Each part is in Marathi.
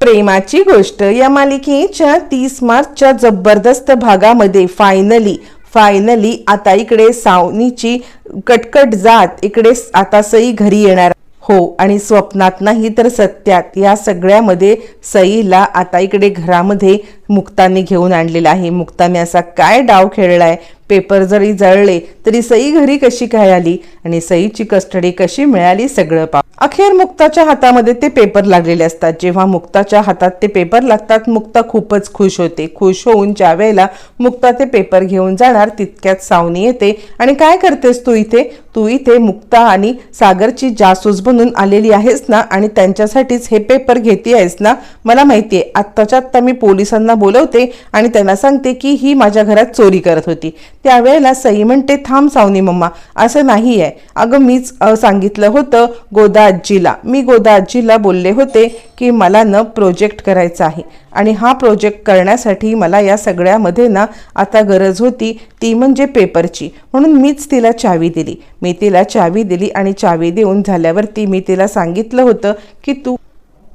प्रेमाची गोष्ट. या मालिकेच्या तीस मार्चच्या जबरदस्त भागामध्ये फायनली फायनली आता इकडे सावनीची कटकट जात इकडे आता सई घरी येणार. हो आणि स्वप्नात नाही तर सत्यात. या सगळ्यामध्ये सईला आता इकडे घरामध्ये मुक्तामी घेऊन आणलेला आहे. मुक्तामी असा काय डाव खेळलाय? पेपर जरी जळले तरी सई घरी कशी काय आली? आणि सईची कस्टडी कशी मिळाली सगळं पा अखेर मुक्ताच्या हातामध्ये ते पेपर लागलेले असतात. जेव्हा मुक्ताच्या हातात ते पेपर लागतात मुक्ता खूपच खुश होते. खुश होऊन ज्या वेळेला मुक्ता ते पेपर घेऊन जाणार तितक्यात सावनी येते. आणि काय करतेस तू इथे? तू इथे मुक्ता आणि सागरची जासूस बनून आलेली आहेस ना? आणि त्यांच्यासाठीच हे पेपर घेते आहेस ना? मला माहिती आहे आत्ताच्या आत्ता मी पोलिसांना बोलवते आणि त्यांना सांगते की ही माझ्या घरात चोरी करत होती. त्यावेळेला सई म्हणते थांब सावनी मम्मा असं नाही आहे अगं मीच सांगितलं होतं गोदा आजीला. मी गोदा आजीला बोलले होते की मला न प्रोजेक्ट करायचा आहे. आणि हा प्रोजेक्ट करण्यासाठी मला या सगळ्यामध्ये ना आता गरज होती ती म्हणजे पेपरची. म्हणून मीच तिला चावी दिली. मी तिला चावी दिली आणि चावी देऊन झाल्यावरती मी तिला सांगितलं होतं की तू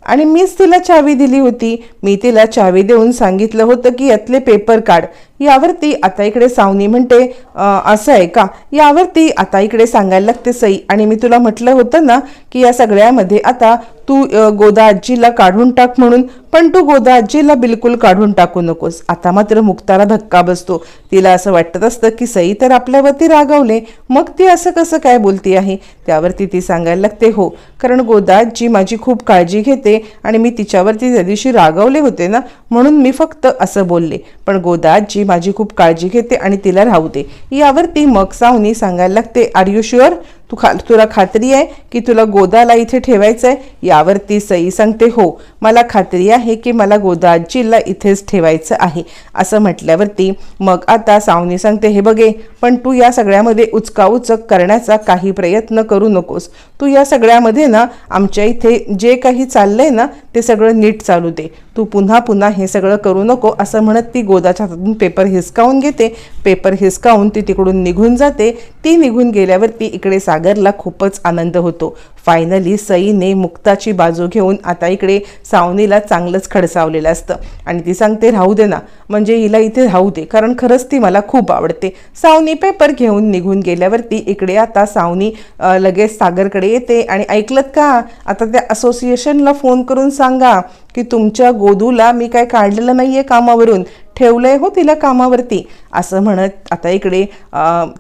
आणि मीच तिला चावी दिली होती. मी तिला चावी देऊन सांगितलं होतं की यातले पेपर काढ. यावरती आता इकडे सावनी म्हणते असं आहे का? यावरती आता इकडे सांगायला लागते सई. आणि मी तुला म्हटलं होतं ना की या सगळ्यामध्ये आता तू गोदा आजीला काढून टाक म्हणून पण तू गोदा आजीला बिलकुल काढून टाकू नकोस. आता मात्र मुक्ताला धक्का बसतो. तिला असं वाटत असतं की सई तर आपल्यावरती रागावले. मग ती असं कसं काय बोलती आहे? त्यावरती ती सांगायला लागते हो कारण गोदा आजी माझी खूप काळजी घेते आणि मी तिच्यावरती त्या दिवशी रागावले होते ना म्हणून मी फक्त असं बोलले. पण गोदा आजी माझी खूप काळजी घेते आणि तिला राहू दे. यावरती मग सावनी सांगायला लागते आर यू शुअर तू खा तुला खात्री आहे की तुला गोदाला इथे ठेवायचं आहे यावरती सई सांगते हो. मला खात्री आहे की मला गोदाजीला इथेच ठेवायचं आहे असं म्हटल्यावरती मग आता सावनी सांगते हे बघे पण तू या सगळ्यामध्ये उचकाउचक करण्याचा काही प्रयत्न करू नकोस. तू या सगळ्यामध्ये ना आमच्या इथे जे काही चाललंय ना ते सगळं नीट चालू दे. तू पुन्हा पुन्हा हे सगळं करू नको असं म्हणत ती गोदाच्या हातातून पेपर हिसकावून घेते. पेपर हिसकावून ती तिकडून निघून जाते. ती निघून गेल्यावरती इकडे सागरला खूपच आनंद होतो. फायनली सईने मुक्ताची बाजू घेऊन आता इकडे सावनीला चांगलंच खडसावलेलं असतं. आणि ती सांगते राहू दे ना. म्हणजे हिला इथे राहू दे. कारण खरंच ती मला खूप आवडते. सावनी पेपर घेऊन निघून गेल्यावरती इकडे आता सावनी लगेच सागरकडे येते. आणि ऐकलत का? आता त्या असोसिएशनला फोन करून सांगा की तुमच्या गोदूला मी काय काढलेलं नाहीये कामावरून. ठेवलंय हो तिला कामावरती. असं म्हणत आता इकडे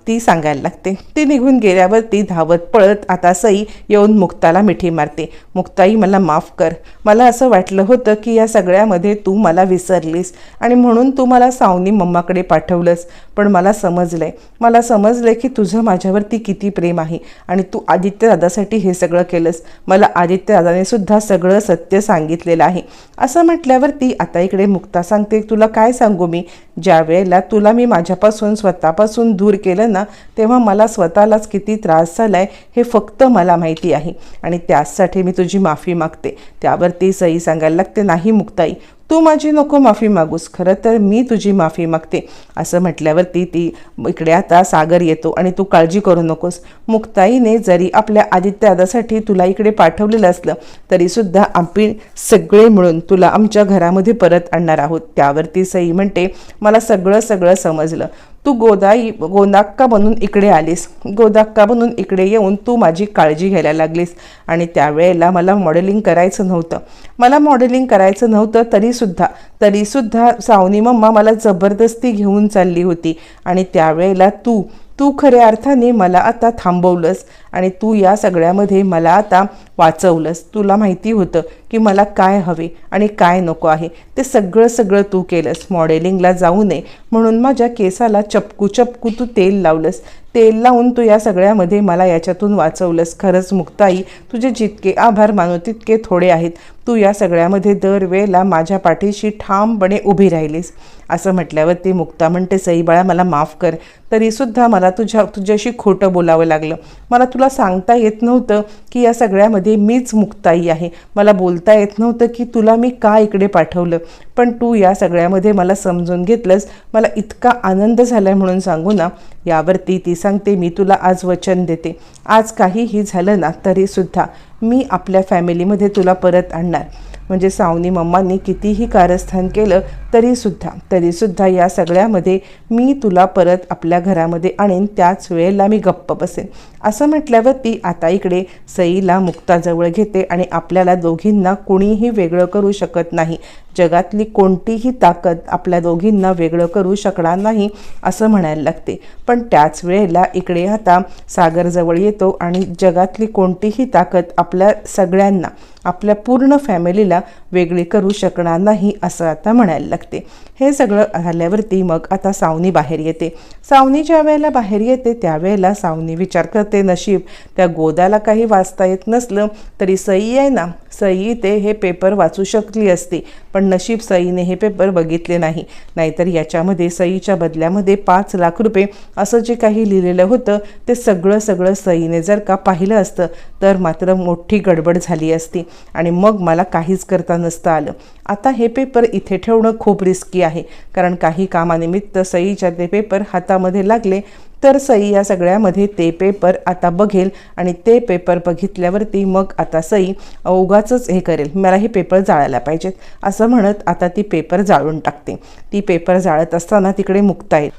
ती सांगायला लागते. ती निघून गेल्यावर ती धावत पळत आता सई येऊन मुक्ताला मिठी मारते. मुक्ताई मला माफ कर. मला असं वाटलं होतं की या सगळ्यामध्ये तू मला विसरलीस आणि म्हणून तू मला सावनी मम्माकडे पाठवलंस. पण मला समजलंय. मला समजलंय की तुझं माझ्यावरती किती प्रेम आहे आणि तू आदित्य दादासाठी हे सगळं केलंस. मला आदित्य दादाने सुद्धा सगळं सत्य सांगितलेलं आहे. असं म्हटल्यावरती आता इकडे मुक्ता सांगते तुला काय सांग सांगू मी. ज्या वेळेला तुला मी माझ्यापासून स्वतःपासून दूर केलं ना तेव्हा मला स्वतःलाच किती त्रास झालाय हे फक्त मला माहिती आहे. आणि त्यासाठी मी तुझी माफी मागते. त्यावरती सई सांगायला लागते नाही मुक्ताई. तू माझी नको माफी मागूस खरं तर मी तुझी माफी मागते. असं म्हटल्यावरती ती इकडे आता सागर येतो आणि तू काळजी करू नकोस. मुक्ताईने जरी आपल्या आदित्यदासाठी तुला इकडे पाठवलेलं असलं तरीसुद्धा आम्ही सगळे मिळून तुला आमच्या घरामध्ये परत आणणार आहोत. त्यावरती सई म्हणते मला सगळं सगळं समजलं. तू गोदाई गोदाक्का बनून इकडे आलीस. गोदाक्का बनून इकडे येऊन तू माझी काळजी घ्यायला लागलीस. आणि त्यावेळेला मला मॉडेलिंग करायचं नव्हतं. मला मॉडेलिंग करायचं नव्हतं तरीसुद्धा. तरीसुद्धा सावनी मम्मा मला जबरदस्ती घेऊन चालली होती. आणि त्यावेळेला तू तू खऱ्या अर्थाने मला आता थांबवलंस. आणि तू या सगळ्यामध्ये मला आता वाचवलंस. तुला माहिती होतं की मला काय हवे आणि काय नको आहे. ते सगळं सगळं तू केलंस. मॉडेलिंगला जाऊ नये. म्हणून माझ्या केसाला चपकू चपकू तू तेल लावलंस. तेल लावून तू या सगळ्यामध्ये मला याच्यातून वाचवलंस. खरंच मुक्ताई तुझे जितके आभार मानू तितके थोडे आहेत. तू या सगळ्यामध्ये दरवेळेला माझ्या पाठीशी ठामपणे उभी राहिलीस. असं म्हटल्यावर ती मुक्ता म्हणते सईबाळा मला माफ कर. तरीसुद्धा मला तुझ्या तुझ्याशी खोटं बोलावं लागलं. मला तुला सांगता येत नव्हतं की या सगळ्यामध्ये मीच मुक्ताई आहे. मला बोलता येत नव्हतं की तुला मी का इकडे पाठवलं. पण तू या सगळ्यामध्ये मला समजून घेतलंस. मला इतका आनंद झाला आहे म्हणून सांगू ना. यावरती ती सांगते मी तुला आज वचन देते. आज काहीही झालं ना तरीसुद्धा मी आपल्या फॅमिलीमध्ये तुला परत आणणार. म्हणजे सावनी मम्मांनी कितीही कारस्थान केलं तरीसुद्धा तरीसुद्धा या सगळ्यामध्ये मी तुला परत आपल्या घरामध्ये आणेन त्याच वेळेला मी गप्प बसेन. असं म्हटल्यावर ती आता इकडे सईला मुक्ताजवळ घेते आणि आपल्याला दोघींना कुणीही वेगळं करू शकत नाही. जगातली कोणतीही ताकद आपल्या दोघींना वेगळं करू शकणार नाही असं म्हणायला लागते. पण त्याच वेळेला इकडे आता सागरजवळ येतो आणि जगातली कोणतीही ताकद आपल्या सगळ्यांना आपल्या पूर्ण फॅमिलीला वेगळी करू शकणार नाही असं आता म्हणायला लागते. हे सगळं झाल्यावरती मग आता सावनी बाहेर येते. सावनी ज्या वेळेला बाहेर येते त्यावेळेला सावनी विचार करते नशीब. त्या गोदाला काही वाचता येत नसलं तरी सई आहे ना सई ते हे पेपर वाचू शकली असती पण नशीब सईने हे पेपर बघितले नाही. नाहीतर याच्यामध्ये सईच्या बदल्यामध्ये पाच लाख रुपये असं जे काही लिहिलेलं होतं ते सगळं सगळं सईने जर का पाहिलं असतं तर मात्र मोठी गडबड झाली असती आणि मग मला काहीच करता नसतं आलं. आता हे पेपर इथे ठेवणं खूप रिस्की आहे कारण काही कामानिमित्त सईच्या ते पेपर हातामध्ये लागले तर सई या सगळ्यामध्ये ते पेपर आता बघेल आणि ते पेपर बघितल्यावरती मग आता सई उगाचच हे करेल मला हे पेपर जाळायला पाहिजेत. असं म्हणत आता ती पेपर जाळून टाकते. ती पेपर जाळत असताना तिकडे मुक्ता येईल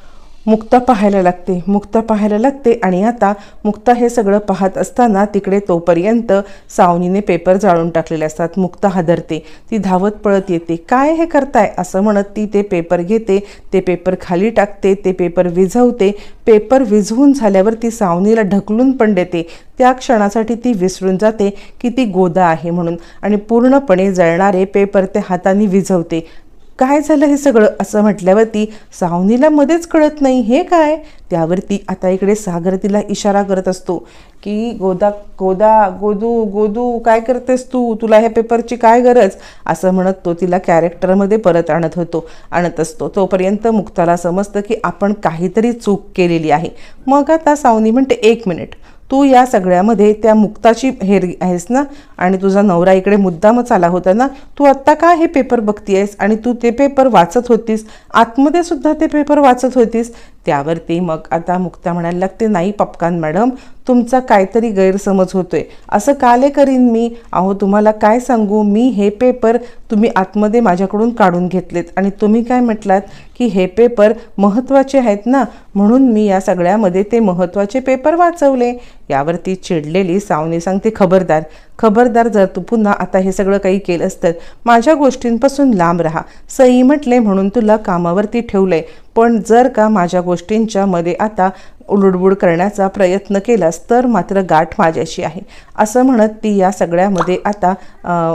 मुक्ता पाहायला लागते. मुक्ता पाहायला लागते आणि आता मुक्ता हे सगळं पाहत असताना तिकडे तोपर्यंत सावनीने पेपर जाळून टाकलेले असतात. मुक्ता हादरते. ती धावत पळत येते. काय हे करताय? असं म्हणत ती ते पेपर घेते. ते पेपर खाली टाकते. ते पेपर विझवते. पेपर विझवून झाल्यावर ती सावनीला ढकलून पण देते. त्या क्षणासाठी ती विसरून जाते की ती गोदा आहे म्हणून आणि पूर्णपणे जळणारे पेपर ते हाताने विझवते. काय झालं हे सगळं? असं म्हटल्यावरती सावनीला मध्येच कळत नाही हे काय? त्यावरती आता इकडे सागर तिला इशारा करत असतो की गोदा गोदा गोदू गोदू काय करतेस तू? तुला ह्या पेपरची काय गरज? असं म्हणत तो तिला कॅरेक्टरमध्ये परत आणत होतो. आणत असतो. तोपर्यंत मुक्ताला समजतं की आपण काहीतरी चूक केलेली आहे. मग आता सावनी म्हणते एक मिनिट. तू या सगळ्यामध्ये त्या मुक्ताची हेर आहेस ना? आणि तुझा नवरा इकडे मुद्दामच आला होता ना? तू आत्ता का हे पेपर बघतीयस? आणि तू ते पेपर वाचत होतीस? आतमध्ये सुद्धा ते पेपर वाचत होतीस? त्यावरती मग आता मुक्ता म्हणायला लागते नाही पपकान मॅडम तुमचा काहीतरी गैरसमज होतोय. असं काले करीन मी? अहो तुम्हाला काय सांगू? मी हे पेपर तुम्ही आतमध्ये माझ्याकडून काढून घेतलेत आणि तुम्ही काय म्हटलात की हे पेपर महत्त्वाचे आहेत ना? म्हणून मी या सगळ्यामध्ये ते महत्त्वाचे पेपर वाचवले. यावरती चिडलेली सावनी सांगते खबरदार खबरदार जर तू पुन्हा आता हे सगळं काही केलंस तर माझ्या गोष्टींपासून लांब राहा. सई म्हटले म्हणून तुला कामावरती ठेवलंय. पण जर का माझ्या गोष्टींच्या मध्ये आता उलुडबुड करण्याचा प्रयत्न केलास तर मात्र गाठ माझ्याशी आहे. असं म्हणत ती या सगळ्यामध्ये आता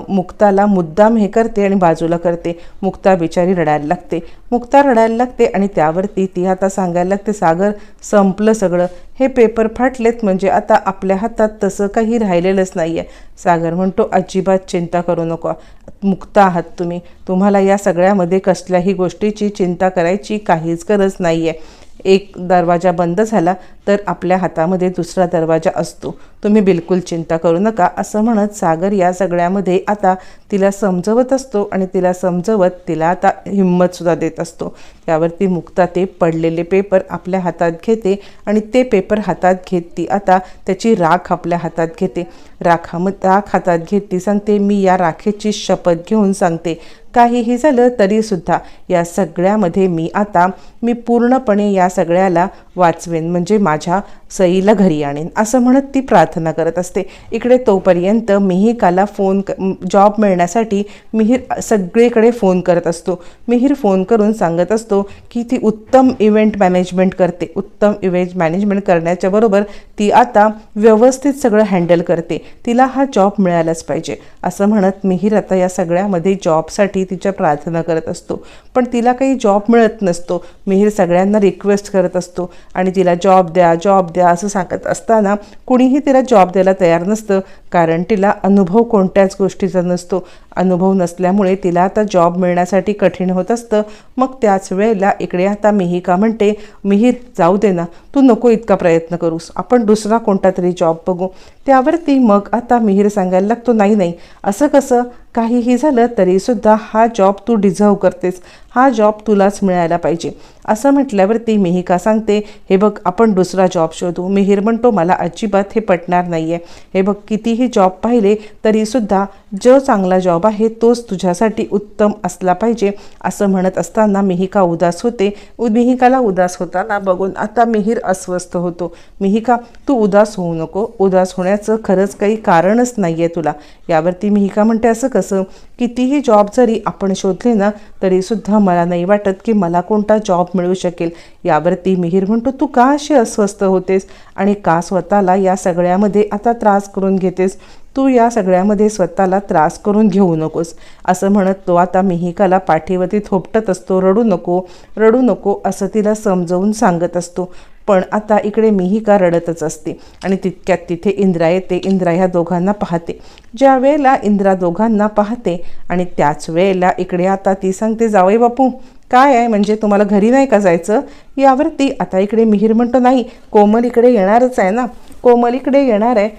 मुक्ताला मुद्दाम हे करते आणि बाजूला करते. मुक्ता बिचारी रडायला लागते. मुक्ता रडायला लागते आणि त्यावरती ती आता सांगायला लागते सागर संपलं सगळं. हे पेपर फाटलेत म्हणजे आता आपल्या हातात तसं काही राहिलेलंच नाही आहे सागर म्हणतो अजिबात चिंता करू नको. मुक्त आहात तुम्ही. तुम्हाला या सगळ्यामध्ये कसल्याही गोष्टीची चिंता करायची काहीच गरज नाही आहे एक दरवाजा बंद झाला तर आपल्या हातामध्ये दुसरा दरवाजा असतो. तुम्ही बिलकुल चिंता करू नका असं म्हणत सागर या सगळ्यामध्ये आता तिला समजवत असतो आणि तिला समजवत तिला आता हिंमतसुद्धा देत असतो. त्यावरती मुक्ता ते पडलेले पेपर आपल्या हातात घेते आणि ते पेपर हातात घेत ती आता त्याची राख आपल्या हातात घेते. राखाम राख हातात घेत ती सांगते मी या राखेची शपथ घेऊन सांगते. काहीही झालं तरीसुद्धा या सगळ्यामध्ये मी आता मी पूर्णपणे या सगळ्याला वाचवेन. म्हणजे माझ्या सईला घरी आणेन. असं म्हणत ती प्रार्थना करत असते. इकडे तोपर्यंत मिहिकाला फोन क जॉब मिळण्यासाठी मिहीर सगळीकडे फोन करत असतो. मिहीर फोन करून सांगत असतो की ती उत्तम इव्हेंट मॅनेजमेंट करते. उत्तम इव्हेंट मॅनेजमेंट करण्याच्या बरोबर ती आता व्यवस्थित सगळं हँडल करते. तिला हा जॉब मिळालाच पाहिजे. असं म्हणत मिहीर आता या सगळ्यामध्ये जॉबसाठी तिच्या प्रार्थना करत असतो. पण तिला काही जॉब मिळत नसतो. मिहीर सगळ्यांना रिक्वेस्ट करत असतो. आणि तिला जॉब द्या जॉब द्या असं सांगत असताना कुणीही तिला जॉब द्यायला तयार नसतं. कारण तिला अनुभव कोणत्याच गोष्टीचा नसतो. अनुभव नसल्यामुळे तिला आता जॉब मिळण्यासाठी कठीण होत असतं. मग त्याच वेळेला इकडे आता मिहिका म्हणते मिहीर जाऊ दे ना. तू नको इतका प्रयत्न करूस. आपण दुसरा कोणता तरी जॉब बघू. त्यावरती मग आता मिहीर सांगायला लागतो नाही नाही. असं कसं? काहीही झालं तरीसुद्धा हा जॉब तू डिझर्व करतेस. हा जॉब तुलाच मिळायला पाहिजे. असं म्हटल्यावरती मिहिका सांगते हे बघ आपण दुसरा जॉब शोधू. मिहीर म्हणतो मला अजिबात हे पटणार नाही आहे हे बघ कितीही कितीही जॉब पाहिले तरीसुद्धा जो चांगला जॉब आहे तोच तुझ्यासाठी उत्तम असला पाहिजे असं म्हणत असताना मिहिका उदास होते. मिहिकाला उदास होताना बघून आता मिहीर अस्वस्थ होतो. मिहिका तू उदास होऊ नको. उदास होण्याचं खरंच काही कारणच नाही आहे तुला. यावरती मिहिका म्हणते असं कसं? कितीही जॉब जरी आपण शोधले ना तरीसुद्धा मला नाही वाटत की मला कोणता जॉब मिळू शकेल. यावरती मिहीर म्हणतो तू का अशी अस्वस्थ होतेस? आणि का स्वतःला या सगळ्यामध्ये आता त्रास करून घेतेस? तू या सगळ्यामध्ये स्वतःला त्रास करून घेऊ नकोस. असं म्हणत तो आता मिहिकाला पाठीवरती थोपटत असतो रडू नको रडू नको असं तिला समजवून सांगत असतो. पण आता इकडे मिहिका रडतच असते आणि तितक्यात तिथे इंद्रा येते. इंद्रा ह्या दोघांना पाहते. ज्या वेळेला इंद्रा दोघांना पाहते आणि त्याच वेळेला इकडे आता ती सांगते जावई बापू काय आहे? म्हणजे तुम्हाला घरी नाही का जायचं? यावरती आता इकडे मिहीर म्हणतो नाही कोमल इकडे येणारच आहे ना. कोमल इकडे येणार आहे.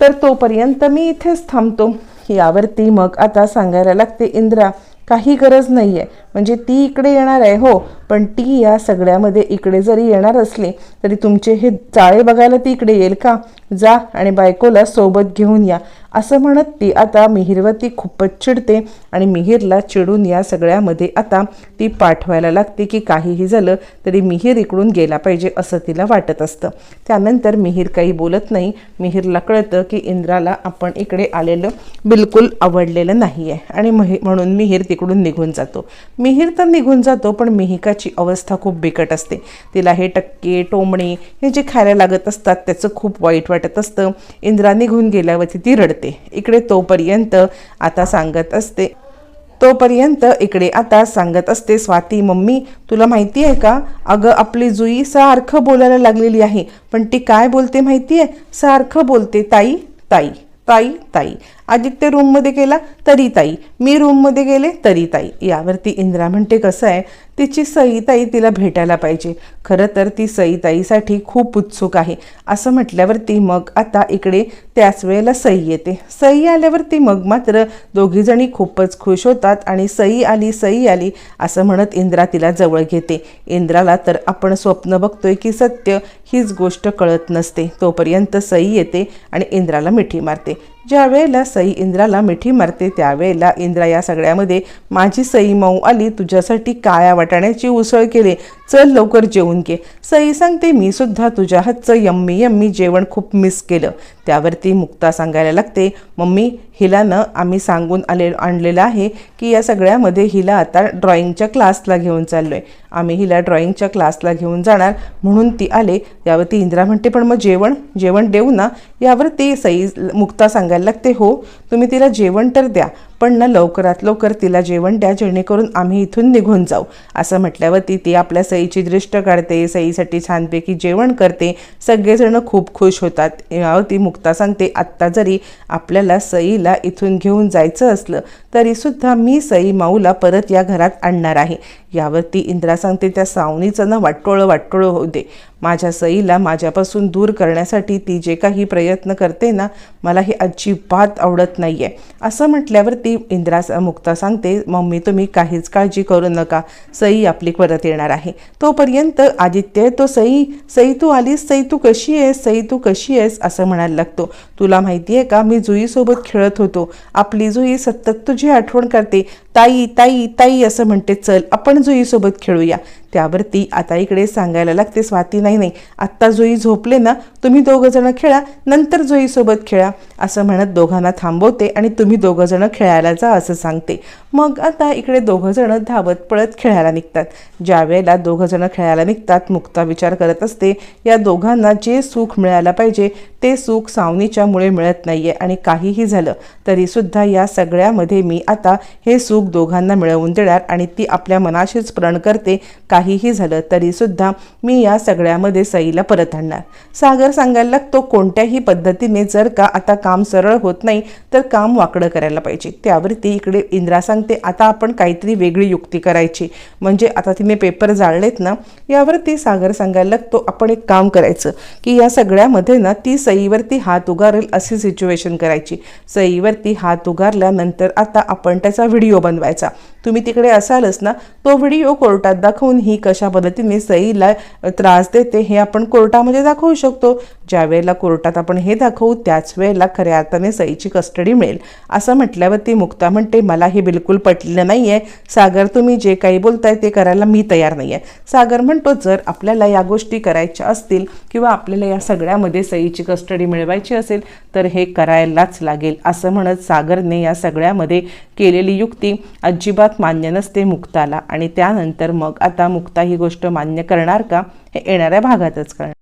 तर तोपर्यंत मी इथेच थांबतो. यावरती मग आता सांगायला लागते इंद्रा काही गरज नाही आहे म्हणजे ती इकडे येणार आहे हो. पण ती या सगळ्यामध्ये इकडे जरी येणार असली तरी तुमचे हे चाळे बघायला ती इकडे येईल का? जा आणि बायकोला सोबत घेऊन या. असं म्हणत ती आता मिहिरवरती खूपच चिडते आणि मिहिरला चिडून या सगळ्यामध्ये आता ती पाठवायला लागते की काहीही झालं तरी मिहीर इकडून गेला पाहिजे असं तिला वाटत असतं. त्यानंतर मिहीर काही बोलत नाही. मिहीरला कळतं की इंद्राला आपण इकडे आलेलं बिलकुल आवडलेलं नाही आहे आणि महि म्हणून मिहीर तिकडून निघून जातो. मिहीर तर निघून जातो पण मिहिकाची अवस्था खूप बिकट असते. तिला हे टक्के टोमणे हे जे खायला लागत असतात त्याचं खूप वाईट वाटत असतं. इंद्रा निघून गेल्यावरती ती रडते. इकडे तोपर्यंत आता सांगत असते. तोपर्यंत इकडे आता सांगत असते स्वाती मम्मी तुला माहिती आहे का? अगं आपली जुई सारखं बोलायला लागलेली आहे. पण ती काय बोलते माहिती आहे? सारखं बोलते ताई ताई ताई ताई. आदित्य रूममध्ये गेला तरी ताई. मी रूममध्ये गेले तरी ताई. यावरती इंद्रा म्हणते कसं आहे? तिची सईताई तिला भेटायला पाहिजे. खरं तर ती सईताईसाठी खूप उत्सुक आहे. असं म्हटल्यावरती मग आता इकडे त्याच वेळेला सई येते. सई आल्यावरती मग मात्र दोघीजणी खूपच खुश होतात आणि सई आली सई आली असं म्हणत इंद्रा तिला जवळ घेते. इंद्राला तर आपण स्वप्न बघतोय की सत्य हीच गोष्ट कळत नसते. तोपर्यंत सई येते आणि इंद्राला मिठी मारते. ज्या वेळेला सई इंद्राला मिठी मारते त्यावेळेला इंद्रा या सगळ्यामध्ये माझी सई मऊ आली तुझ्यासाठी काळ्या वाटाण्याची उसळ केले चल लवकर जेवून घे. सई सांगते मी सुद्धा तुझ्या हातचं यम्मी यम्मी जेवण खूप मिस केलं. त्यावरती मुक्ता सांगायला लागते मम्मी हिला न आम्ही सांगून आले आणलेलं आहे की या सगळ्यामध्ये हिला आता ड्रॉइंगच्या क्लासला घेऊन चाललोय. आम्ही हिला ड्रॉइंगच्या क्लासला घेऊन जाणार. म्हणून ती आले. यावरती इंद्रा म्हणते पण मग जेवण जेवण देऊ ना. यावरती सई मुक्ता सांगायला लागते हो तुम्ही तिला जेवण तर द्या पण ना लवकरात लवकर तिला जेवण द्या जेणेकरून आम्ही इथून निघून जाऊ. असं म्हटल्यावरती ती आपल्या सईची दृष्ट काढते सईसाठी छानपैकी जेवण करते. सगळेजणं खूप खुश होतात. यावरती मुक्ता सांगते आत्ता जरी आपल्याला सईला इथून घेऊन जायचं असलं तरीसुद्धा मी सई माऊला परत या घरात आणणार आहे. यावरती इंद्रा सांगते त्या सावनीचं ना वाटोळं वाटोळं होऊ दे. माझ्या सईला माझ्यापासून दूर करण्यासाठी ती जे काही प्रयत्न करते ना मला हे अजिबात आवडत नाही आहे असं म्हटल्यावरती इंद्रा स- मुक्ता सांगते मम्मी तुम्ही काहीच काळजी करू नका. सई आपली परत येणार आहे. तोपर्यंत आदित्य तो सई सई तू आलीस? सई तू कशी आहेस? सई तू कशी आहेस? असं म्हणायला लागतो. तुला माहिती आहे का मी जुईसोबत खेळत होतो. आपली जुई सतत तुझी आठवण करते. ताई ताई ताई असं म्हणते चल आपण जुईसोबत खेळूया. त्यावरती आता इकडे सांगायला लागते स्वाती नाही नाही आत्ता जुई झोपले ना तुम्ही दोघंजणं खेळा नंतर जुईसोबत खेळा. असं म्हणत दोघांना थांबवते आणि तुम्ही दोघंजणं खेळायला जा असं सांगते. मग आता इकडे दोघंजणं धावत पळत खेळायला निघतात. ज्या वेळेला दोघंजणं खेळायला निघतात मुक्ता विचार करत असते या दोघांना जे सुख मिळायला पाहिजे ते सुख सावनीच्यामुळे मिळत नाहीये आणि काहीही झालं तरी सुद्धा या सगळ्यामध्ये मी आता हे सुख दोघांना मिळवून देणार आणि ती आपल्या मनाशीच प्रण करते काहीही झालं तरीसुद्धा मी या सगळ्यामध्ये सईला परत आणणार. सागर सांगायला लागतो कोणत्याही पद्धतीने जर का आता काम सरळ होत नाही तर काम वाकडं करायला पाहिजे. त्यावरती इकडे इंद्रा सांगते आता आपण काहीतरी वेगळी युक्ती करायची. म्हणजे आता तिने पेपर जाळलेत ना यावरती सागर सांगायला लागतो आपण एक काम करायचं की या सगळ्यामध्ये ना ती सईवरती हात उगारेल अशी सिच्युएशन करायची. सईवरती हात उगारल्यानंतर आता आपण त्याचा व्हिडिओ बनवायचा. तुम्ही तिकडे असालच ना तो व्हिडिओ कोर्टात दाखवून ही कशा पद्धतीने सईला त्रास देते हे आपण कोर्टामध्ये दाखवू शकतो. ज्या वेळेला कोर्टात आपण हे दाखवू त्याच वेळेला खऱ्या अर्थाने सईची कस्टडी मिळेल. असं म्हटल्यावरती मुक्ता म्हणते मला हे बिलकुल पटलेलं नाही आहे सागर तुम्ही जे काही बोलताय ते करायला मी तयार नाही आहे सागर म्हणतो जर आपल्याला या गोष्टी करायच्या असतील किंवा आपल्याला या सगळ्यामध्ये सईची कस्टडी मिळवायची असेल तर हे करायलाच लागेल. असं म्हणत सागरने या सगळ्यामध्ये केलेली युक्ती अजिबात मान्य नसते मुक्ताला. आणि त्यानंतर मग आता मुक्ता ही गोष्ट मान्य करणार का? हे येणाऱ्या भागातच करणार